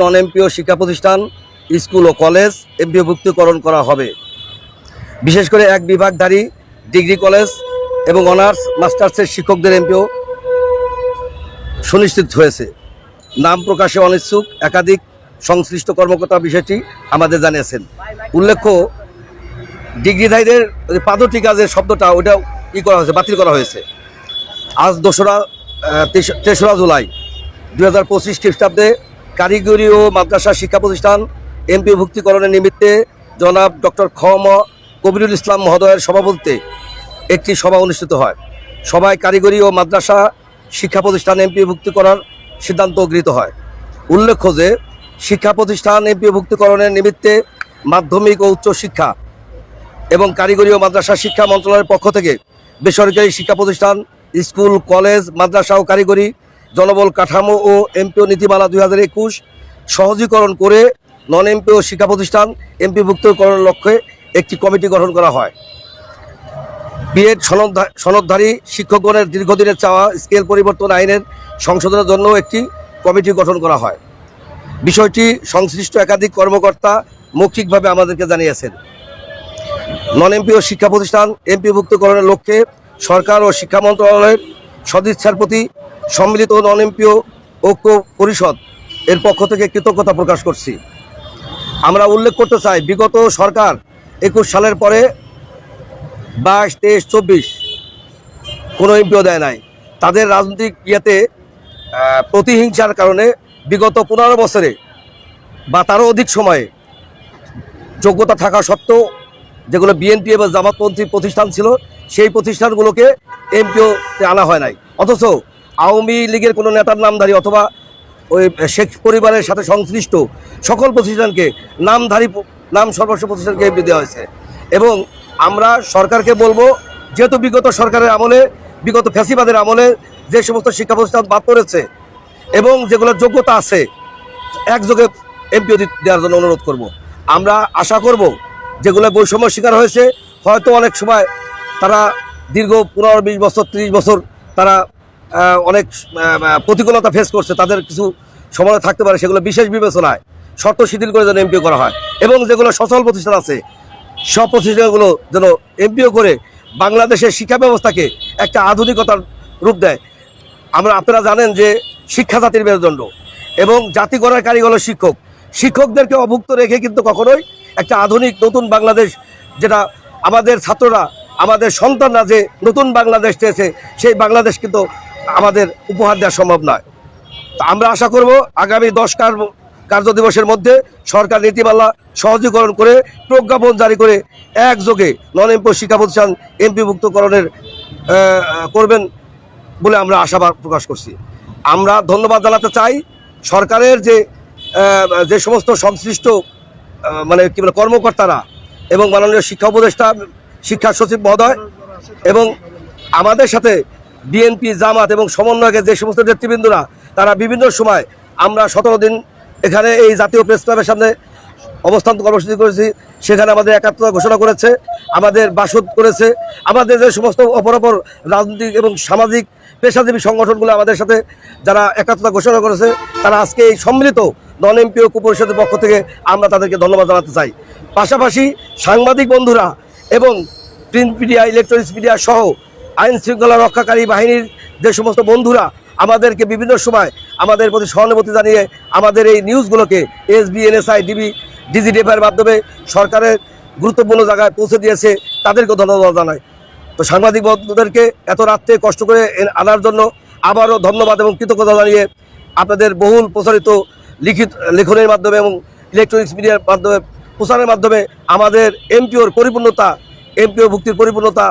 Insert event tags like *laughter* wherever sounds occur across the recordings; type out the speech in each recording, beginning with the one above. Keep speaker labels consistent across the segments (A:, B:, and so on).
A: Non MPO শিক্ষা প্রতিষ্ঠান, school ও college এমপিওভুক্তিকরণ করা হবে। বিশেষ করে এক বিভাগধারী ডিগ্রি কলেজ এবং অনার্স, মাস্টার্সের শিক্ষকদের এমপিও সুনিশ্চিত হয়েছে। নাম প্রকাশে অনিচ্ছুক, একাধিক সংশ্লিষ্ট কর্মকর্তা বিষয়টি আমাদের জানিয়েছেন। উল্লেখ্য, ডিগ্রিধারীদের পাদটিকা যে শব্দটা ওটা ই করা হয়েছে, বাতিল করা হয়েছে। আজ দোসরা তেসরা জুলাই দুই হাজার পঁচিশ খ্রিস্টাব্দে কারিগরি ও মাদ্রাসা শিক্ষা প্রতিষ্ঠান এমপি ভুক্তিকরণের নিমিত্তে জনাব ডক্টর খম কবিরুল ইসলাম মহোদয়ের সভাপতিতে একটি সভা অনুষ্ঠিত হয়। সভায় কারিগরি ও মাদ্রাসা শিক্ষা প্রতিষ্ঠান এমপি ভুক্তি করার সিদ্ধান্ত গৃহীত হয়। উল্লেখ্য যে, শিক্ষা প্রতিষ্ঠান এমপি ভুক্তিকরণের নিমিত্তে মাধ্যমিক ও উচ্চ শিক্ষা এবং কারিগরি ও মাদ্রাসা শিক্ষা মন্ত্রণালয়ের পক্ষ থেকে বেসরকারি শিক্ষা প্রতিষ্ঠান, স্কুল, কলেজ, মাদ্রাসা ও কারিগরি জনবল কাঠামো ও এমপিও নীতিমালা দুই হাজার একুশ সহজীকরণ করে নন এমপিও শিক্ষা প্রতিষ্ঠান এমপিভুক্তকরণের লক্ষ্যে একটি কমিটি গঠন করা হয়। বিএড সনদধা- সনদধারী শিক্ষকগণের দীর্ঘদিনের চাওয়া স্কেল পরিবর্তন আইনের সংশোধনের জন্য একটি কমিটি গঠন করা হয়। বিষয়টি সংশ্লিষ্ট একাধিক কর্মকর্তা মৌখিকভাবে আমাদেরকে জানিয়েছেন। নন এমপিও শিক্ষা প্রতিষ্ঠান এমপিভুক্তকরণের লক্ষ্যে সরকার ও শিক্ষা মন্ত্রণালয়ের সদিচ্ছার প্রতি সম্মিলিত নন এমপিও ঐক্য পরিষদ। এর পক্ষ থেকে কৃতজ্ঞতা প্রকাশ করছি। আমরা উল্লেখ করতে চাই, বিগত সরকার একুশ সালের পরে বাইশ, তেইশ, চব্বিশ কোনো এমপিও দেয় নাই। তাদের রাজনৈতিক ইয়েতে প্রতিহিংসার কারণে বিগত পনেরো বছরে বা তারও অধিক সময়ে যোগ্যতা থাকা সত্ত্বেও যেগুলো বিএনপি এবং জামাতপন্থী প্রতিষ্ঠান ছিল, সেই প্রতিষ্ঠানগুলোকে এমপিওতে আনা হয় নাই। অথচ আওয়ামী লীগের কোনো নেতার নামধারী অথবা ওই শেখ পরিবারের সাথে সংশ্লিষ্ট সকল প্রতিষ্ঠানকে নামধারী নাম সর্বস্ব প্রতিষ্ঠানকে এমপি দেওয়া হয়েছে এবং আমরা সরকারকে বলব, যেহেতু বিগত সরকারের আমলে, বিগত ফ্যাসিবাদের আমলে যে সমস্ত শিক্ষা প্রতিষ্ঠান বাদ করেছে এবং যেগুলোর যোগ্যতা আছে, একযোগে এমপিও দেওয়ার জন্য অনুরোধ করব। আমরা আশা করব যেগুলো বৈষম্য শিকার হয়েছে, হয়তো অনেক সময় তারা দীর্ঘ পনেরো, বিশ বছর, ত্রিশ বছর তারা অনেক প্রতিকূলতা ফেস করছে। তাদের কিছু সময় থাকতে পারে, সেগুলো বিশেষ বিবেচনায় শর্ত শিথিল করে যেন এমপিও করা হয়। এবং যেগুলো সচল প্রতিষ্ঠান আছে, সব প্রতিষ্ঠানগুলো যেন এমপিও করে বাংলাদেশের শিক্ষা ব্যবস্থাকে একটা আধুনিকতার রূপ দেয়। আমরা, আপনারা জানেন যে শিক্ষা জাতির মেরুদণ্ড এবং জাতি গড়ার কারিগর শিক্ষক। শিক্ষকদেরকে অভুক্ত রেখে কিন্তু কখনোই একটা আধুনিক নতুন বাংলাদেশ যেটা আমাদের ছাত্ররা, আমাদের সন্তানরা যে নতুন বাংলাদেশ চেয়েছে, সেই বাংলাদেশ কিন্তু আমাদের উপহার দেওয়া সম্ভব নয়। তা আমরা আশা করব আগামী দশ কার্য দিবসের মধ্যে সরকার নীতিমালা সহজীকরণ করে প্রজ্ঞাপন জারি করে একযোগে নন এমপি শিক্ষা প্রতিষ্ঠান এমপিভুক্তকরণের করবেন বলে আমরা আশাবাদ প্রকাশ করছি। আমরা ধন্যবাদ জানাতে চাই সরকারের যে যে সমস্ত সংশ্লিষ্ট মানে কি বলে, কর্মকর্তারা এবং মাননীয় শিক্ষা উপদেষ্টা, শিক্ষা সচিব মহোদয় এবং আমাদের সাথে বিএনপি জামাত এবং সমন্বয়কের যে সমস্ত নেতৃবৃন্দরা, তারা বিভিন্ন সময় আমরা সতেরো দিন এখানে এই জাতীয় প্রেস ক্লাবের সামনে অবস্থান কর্মসূচি করেছি। সেখানে আমাদের একাত্মতা ঘোষণা করেছে, আমাদের বাসদ করেছে, আমাদের যে সমস্ত অপরাপর রাজনৈতিক এবং সামাজিক পেশাজীবী সংগঠনগুলো আমাদের সাথে যারা একাত্মতা ঘোষণা করেছে, তারা আজকে এই সম্মিলিত নন এমপি ঐক্য পরিষদের পক্ষ থেকে আমরা তাদেরকে ধন্যবাদ জানাতে চাই। পাশাপাশি সাংবাদিক বন্ধুরা এবং প্রিন্ট মিডিয়া, ইলেকট্রনিক্স মিডিয়া সহ আইন শৃঙ্খলা রক্ষাকারী বাহিনীর যে সমস্ত বন্ধুরা আমাদেরকে বিভিন্ন সময় আমাদের প্রতি সহানুভূতি জানিয়ে আমাদের এই নিউজগুলোকে এসবি, এনএসআই, ডিবি ডিজিডিএফের মাধ্যমে সরকারের গুরুত্বপূর্ণ জায়গায় পৌঁছে দিয়েছে, তাদেরকে ধন্যবাদ জানাই। তো সাংবাদিক বন্ধুদেরকে এত রাত্রে কষ্ট করে আনার জন্য আবারও ধন্যবাদ এবং কৃতজ্ঞতা জানিয়ে আপনাদের বহুল প্রচারিত লিখিত লেখনের মাধ্যমে এবং ইলেকট্রনিক্স মিডিয়ার মাধ্যমে প্রচারের মাধ্যমে আমাদের এমপিওর পরিপূর্ণতা, এমপিও ভুক্তির পরিপূর্ণতা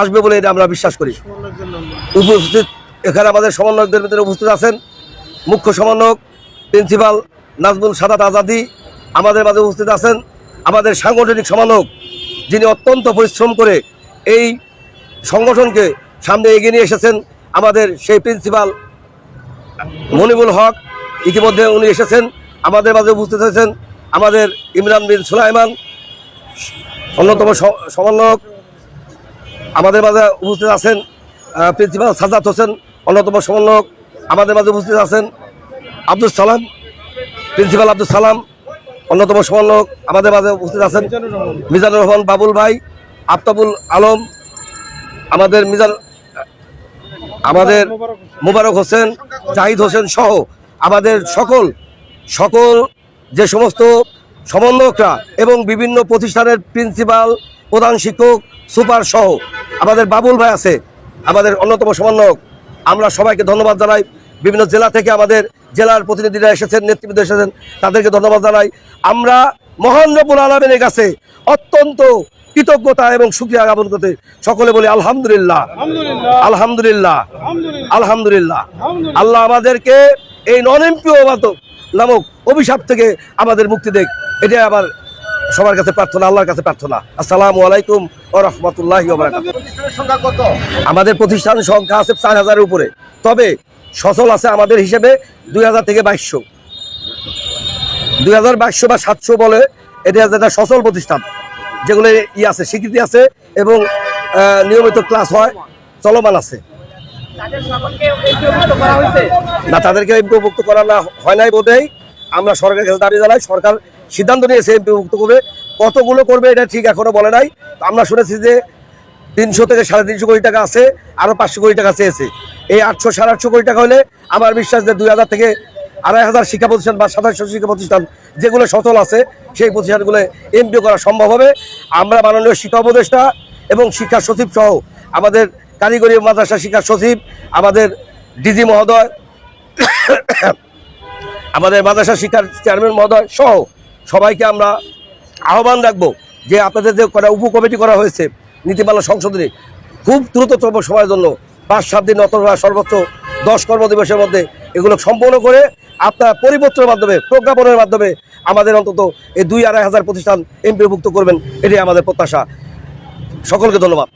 A: আসবে বলে এটা আমরা বিশ্বাস করি। উপস্থিত, এখানে আমাদের সমন্বয়কদের ভিতরে উপস্থিত আছেন মুখ্য সমন্বয়ক, প্রিন্সিপাল নাজমুল সাদাত আজাদি, আমাদের মাঝে উপস্থিত আছেন আমাদের সাংগঠনিক সমন্বয়ক, যিনি অত্যন্ত পরিশ্রম করে এই সংগঠনকে সামনে এগিয়ে নিয়ে এসেছেন, আমাদের সেই প্রিন্সিপাল মনিবুল হক, ইতিমধ্যে উনি এসেছেন, আমাদের মাঝে উপস্থিত হয়েছেন আমাদের ইমরান বিন সুলাইমান, অন্যতম সমন্বয়ক আমাদের মাঝে উপস্থিত আছেন প্রিন্সিপাল সাজাদ হোসেন, অন্যতম সমন্বয়ক আমাদের মাঝে উপস্থিত আছেন আব্দুল সালাম, প্রিন্সিপাল আব্দুল সালাম, অন্যতম সমন্বয়ক আমাদের মাঝে উপস্থিত আছেন মিজানুর রহমান বাবুল ভাই, আফতাবুল আলম, আমাদের মিজান, আমাদের মুবারক হোসেন, জাহিদ হোসেন সহ আমাদের সকল সকল যে সমস্ত সমন্বয়করা এবং বিভিন্ন প্রতিষ্ঠানের প্রিন্সিপাল, প্রধান শিক্ষক, সুপার সহ আমাদের বাবুল ভাই আছে আমাদের অন্যতম সমন্বয়ক। আমরা সবাইকে ধন্যবাদ জানাই। বিভিন্ন জেলা থেকে আমাদের জেলার প্রতিনিধিরা এসেছেন নেতৃবৃন্দ এসেছেন তাদেরকে ধন্যবাদ জানাই। আমরা মহান রবুল আলমের কাছে অত্যন্ত কৃতজ্ঞতা এবং সুক্রিয়া জ্ঞাপন করতে সকলে বলি আলহামদুলিল্লাহ। আলহামদুলিল্লাহ। আলহামদুলিল্লাহ। আল্লাহ আমাদেরকে এই নন এমপিও নামক অভিশাপ থেকে আমাদের মুক্তি দেখ। এটাই আমার সবার কাছে প্রার্থনা আল্লাহর কাছে প্রার্থনা। আসসালামু আলাইকুম ও রহমতুল্লাহ আমাদের প্রতিষ্ঠান সংখ্যা আছে চার হাজারের উপরে। তবে সচল আছে আমাদের হিসেবে দুই হাজার থেকে বাইশশো। দুই হাজার বাইশশো বা সাতশো বলে এটা একটা সচল প্রতিষ্ঠান যেগুলো ই আছে স্বীকৃতি আছে এবং নিয়মিত ক্লাস হয় চলমান আছে। না তাদেরকে এমপিভুক্ত করা না হয় নাই বোধহয় আমরা সরকারের কাছে দাবি জানাই সরকার সিদ্ধান্ত নিয়ে নিয়েছে এমপিভুক্ত করবে। কতগুলো করবে এটা ঠিক এখনও বলে নাই। আমরা শুনেছি যে তিনশো থেকে সাড়ে তিনশো কোটি টাকা আছে আরও পাঁচশো কোটি টাকা চেয়েছে। এই আটশো, সাড়ে আটশো কোটি টাকা হলে আমার বিশ্বাস যে দুই হাজার থেকে আড়াই হাজার শিক্ষা প্রতিষ্ঠান বা সাতাশশো শিক্ষা প্রতিষ্ঠান যেগুলো সচল আছে, সেই প্রতিষ্ঠানগুলো এমপিও করা সম্ভব হবে। আমরা মাননীয় শিক্ষা উপদেষ্টা এবং শিক্ষা সচিব সহ আমাদের কারিগরি মাদ্রাসা শিক্ষা সচিব, আমাদের ডিজি মহোদয়, *coughs* আমাদের মাদ্রাসা শিক্ষার চেয়ারম্যান মহোদয় সহ সবাইকে আমরা আহ্বান রাখব যে আপনাদের যে করা উপকমিটি করা হয়েছে নীতিমালা সংশোধনী, খুব দ্রুততম সময়ের জন্য পাঁচ, সাত দিন অথবা সর্বোচ্চ দশ কর্মদিবসের মধ্যে এগুলো সম্পন্ন করে আপনারা পরিবর্তনের মাধ্যমে, প্রজ্ঞাপনের মাধ্যমে আমাদের অন্তত এই দুই আড়াই হাজার প্রতিষ্ঠান এমপিভুক্ত করবেন, এটাই আমাদের প্রত্যাশা। সকলকে ধন্যবাদ।